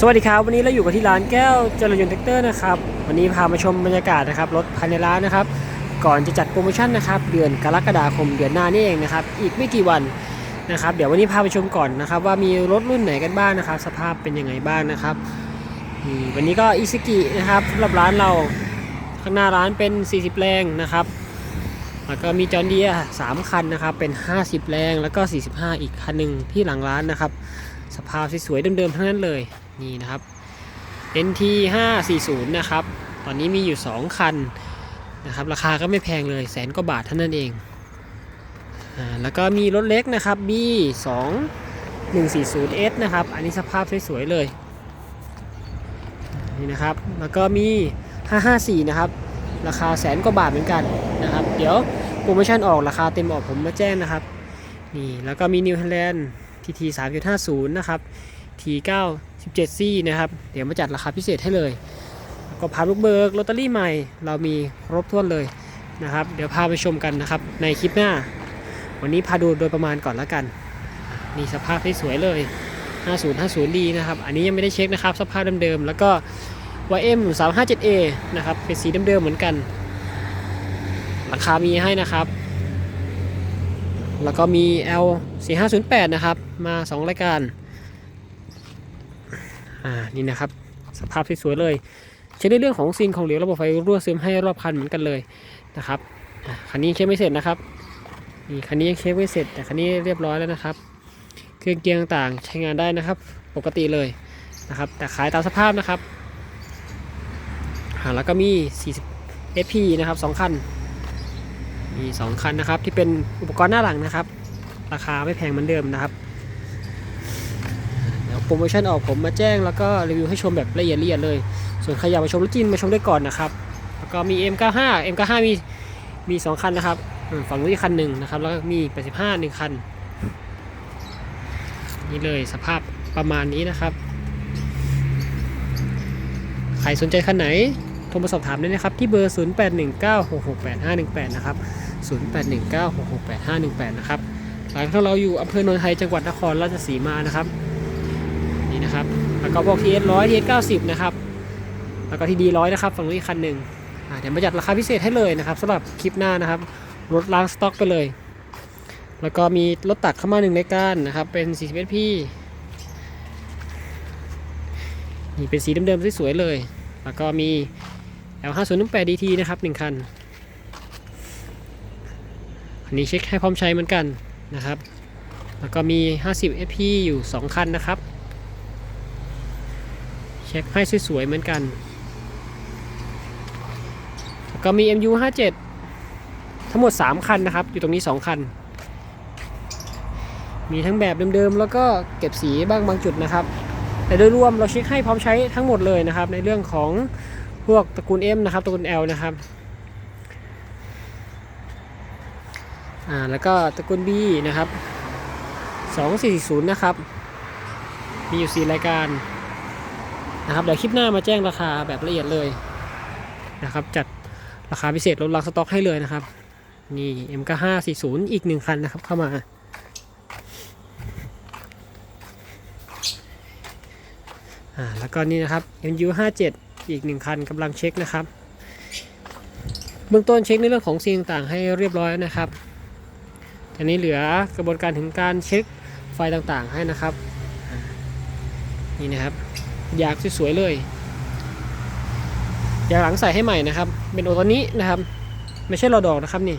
สวัสดีครับ วันนี้เราอยู่กันที่ร้านแก้วเจริญยนต์แท็กเตอร์นะครับ วันนี้พามาชมบรรยากาศนะครับรถภายในร้านนะครับ ก่อนจะจัดโปรโมชั่นนะครับเดือนกรกฎาคมเดือนหน้านี่เองนะครับ อีกไม่กี่วันนะครับ เดี๋ยววันนี้พาไปชมก่อนนะครับ ว่ามีรถรุ่นไหนกันบ้างนะครับ สภาพเป็นยังไงบ้างนะครับนี่วันนี้ก็อิซิกินะครับสำหรับร้านเราข้างหน้าร้านเป็น 40 แรงนะครับ แล้วก็มีจอห์นเดีย3คันนะครับเป็น 50 แรงแล้วก็ 45 อีกคันหนึ่งที่หลังร้านนะครับ สภาพสวยๆเดิมๆทั้งนั้นเลยนี่นะครับ NT 540นะครับตอนนี้มีอยู่ 2 คันนะครับราคาก็ไม่แพงเลยแสนกว่าบาทเท่านั้นเองอ่าแล้วก็มีรถเล็กนะครับ B 2 140S นะครับอันนี้สภาพสวยๆเลยนี่นะครับแล้วก็มี 554 นะครับราคาแสนกว่าบาทเหมือนกันนะครับ เดี๋ยวโปรโมชั่นออกราคาเต็มออกผมมาแจ้งนะครับนี่แล้วก็มี New Holland TT 3.50 นะครับ T9 17C นะครับ เดี๋ยวมาจัดราคาพิเศษให้เลยก็พาลูกเบิกลอตเตอรี่ใหม่ เรามีครบถ้วนเลยนะครับ เดี๋ยวพาไปชมกันนะครับ ในคลิปหน้า วันนี้พาดูโดยประมาณก่อนละกัน นี่สภาพที่สวยเลย 5050D นะครับ อันนี้ยังไม่ได้เช็คนะครับ สภาพเดิมๆ แล้วก็ YM 357A นะครับ เป็นสีเดิมๆ เหมือนกัน ราคามีให้นะครับ แล้วก็มี L 4508นะครับ มา 2 รายการ อ่า นี่นะครับ สภาพที่สวยเลย เช็คในเรื่องของซิงของเหลวระบบไฟรั่วซึมให้รอบคันเหมือนกันเลยนะครับอะคันนี้เช็คไม่เสร็จนะครับ นี่คันนี้ยังเช็คไม่เสร็จ แต่คันนี้เรียบร้อยแล้วนะครับ เครื่องเกียร์ต่างๆใช้งานได้นะครับ ปกติเลยนะครับ แต่ขายตามสภาพนะครับอ่าแล้วก็มี 40 SP นะครับ 2 คัน มี 2 คันนะครับ ที่เป็นอุปกรณ์หน้าหลังนะครับ ราคาไม่แพงเหมือนเดิมนะครับเดี๋ยวโปรโมชั่นออกผมมาแจ้งแล้วก็รีวิวให้ชมแบบละเอียดละเอียดเลย ส่วนใครอยากมาชมรถจีนมาชมได้ก่อนนะครับ แล้วก็มี M95 M95 มีมี 2 คันนะครับฝั่งนู้นอีกคันหนึ่งนะครับ แล้วก็มี 85หนึ่งคัน นี่เลยสภาพประมาณนี้นะครับ ใครสนใจคันไหน รมาสอบถามได้นะครับ ที่เบอร์ 0819668518 นะครับ 0819668518 นะครับร้านของเราอยู่อำเภอโนนไทยจังหวัดนครราชสีมานะครับนี่นะครับ แล้วก็บอกทีเอสร้อยทีเอสเก้าสิบนะครับ แล้วก็ทีดีร้อยนะครับฝั่งนู้นอีกคันหนึ่งเดี๋ยวมาจัดราคาพิเศษให้เลยนะครับสำหรับคลิปหน้านะครับรถล้างสต็อกไปเลย แล้วก็มีรถตักเข้ามาหนึ่งรายการนะครับ เป็น 41P นี่เป็นสีเดิมๆสวยๆเลย แล้วก็มี L 5 0 8 DT นะครับหนึ่งคัน อันนี้เช็คให้พร้อมใช้เหมือนกันนะครับ แล้วก็มี 50 FP อยู่ 2 คันนะครับ เช็คให้สวยๆเหมือนกัน แล้วก็มี MU 57 ทั้งหมด 3 คันนะครับ อยู่ตรงนี้ 2 คัน มีทั้งแบบเดิมๆ แล้วก็เก็บสีบ้างบางจุดนะครับ แต่โดยรวมเราเช็คให้พร้อมใช้ทั้งหมดเลยนะครับ ในเรื่องของ พวกตระกูล M นะครับตระกูล L นะครับอ่าแล้วก็ตระกูล B นะครับ240นะครับ มีอยู่ 4 รายการนะครับเดี๋ยวคลิปหน้ามาแจ้งราคาแบบละเอียดเลยนะครับ จัดราคาพิเศษลดราคาสต็อกให้เลยนะครับ นี่ MK540 อีกหนึ่งคันนะครับเข้ามาอ่าแล้วก็นี่นะครับ MU57 อีกหนึ่งคันกำลังเช็คนะครับ เบื้องต้นเช็คในเรื่องของสิ่งต่างให้เรียบร้อยนะครับทีนี้เหลือกระบวนการถึงการเช็คไฟต่างๆให้นะครับ นี่นะครับ อยากสวยๆเลยอยากหลังใส่ให้ใหม่นะครับ เป็นโอตัวนี้นะครับ ไม่ใช่รอดอกนะครับนี่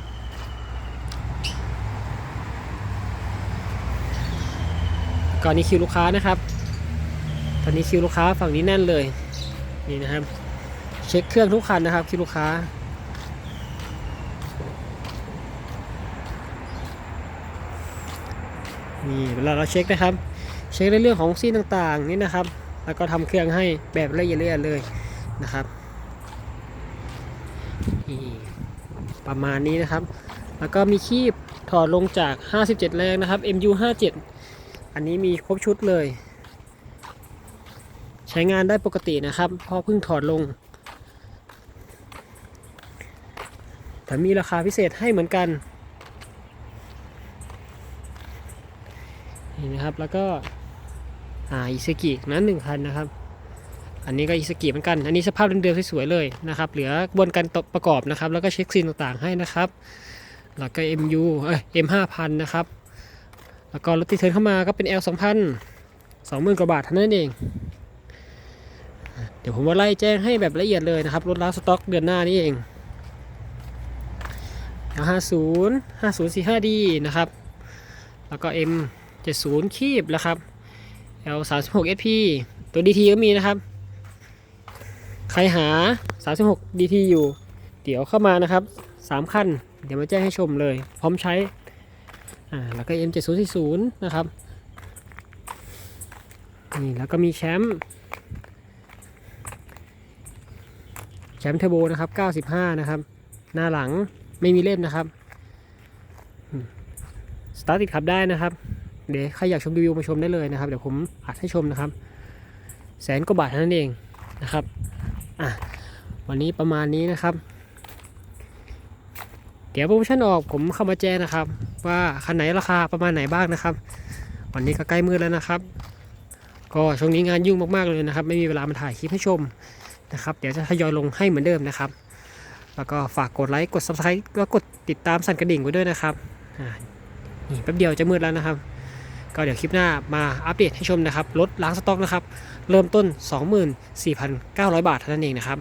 ก่อนนี้คิวลูกค้านะครับ ตอนนี้คิวลูกค้าฝั่งนี้แน่นเลย นี่นะครับ เช็คเครื่องทุกคันนะครับคิวลูกค้า นี่เวลาเราเช็คนะครับ เช็คในเรื่องของซีนต่างๆนี่นะครับ แล้วก็ทำเครื่องให้แบบละเอียดละเอียดเลยนะครับนี่ประมาณนี้นะครับ แล้วก็มีคีบถอดลงจาก 57 แรงนะครับ MU 57 อันนี้มีครบชุดเลย ใช้งานได้ปกตินะครับเพราะเพิ่งถอดลงแต่มีราคาพิเศษให้เหมือนกันนี่นะครับแล้วก็อ่าอิซกินั้นหนึ่งคันนะครับ อันนี้ก็อีสกิเหมือนกัน อันนี้สภาพเดิมๆสวยๆเลยนะครับ เหลือกระบวนการประกอบนะครับ แล้วก็เช็คซีนต่างๆให้นะครับ แล้วก็ MU เอ้ย M 5,000นะครับ แล้วก็รถที่เทินเข้ามาก็เป็น L 2,000 20,000กว่าบาทเท่านั้นเอง ดี๋ยวผมว่าไล่แจ้งให้แบบละเอียดเลยนะครับ รถล้างสต็อกเดือนหน้านี่เอง L50 5045D นะครับ แล้วก็ M 70คีบนะครับ L36 SP ตัว DT ก็มีนะครับ ใครหา36 DT อยู่ เดี๋ยวเข้ามานะครับ3คันเดี๋ยวมาแจ้งให้ชมเลย พร้อมใช้ อ่า แล้วก็ M 7040นะครับ นี่ แล้วก็มีแชมป์ แชมป์เทโบนะครับ 95 นะครับ หน้าหลังไม่มีเล่มนะครับ สตาร์ทติดขับได้นะครับ เดี๋ยวใครอยากชมรีวิวมาชมได้เลยนะครับ เดี๋ยวผมอัดให้ชมนะครับ แสนกว่าบาทเท่านั้นเองนะครับ อะ วันนี้ประมาณนี้นะครับ เดี๋ยวโปรโมชั่นออกผมเข้ามาแจ้งนะครับ ว่าคันไหนราคาประมาณไหนบ้างนะครับ วันนี้ก็ใกล้มืดแล้วนะครับ ก็ช่วงนี้งานยุ่งมากๆเลยนะครับ ไม่มีเวลามาถ่ายคลิปให้ชม นะครับ เดี๋ยวจะทยอยลงให้เหมือนเดิมนะครับ แล้วก็ฝากกดไลค์กด subscribe แล้วกดติดตามสั่นกระดิ่งไว้ด้วยนะครับอ่านี่แป๊บเดียวจะมืดแล้วนะครับ ก็เดี๋ยวคลิปหน้ามาอัปเดตให้ชมนะครับรถล้างสต็อกนะครับ เริ่มต้น 24,900 บาทเท่านั้นเองนะครับ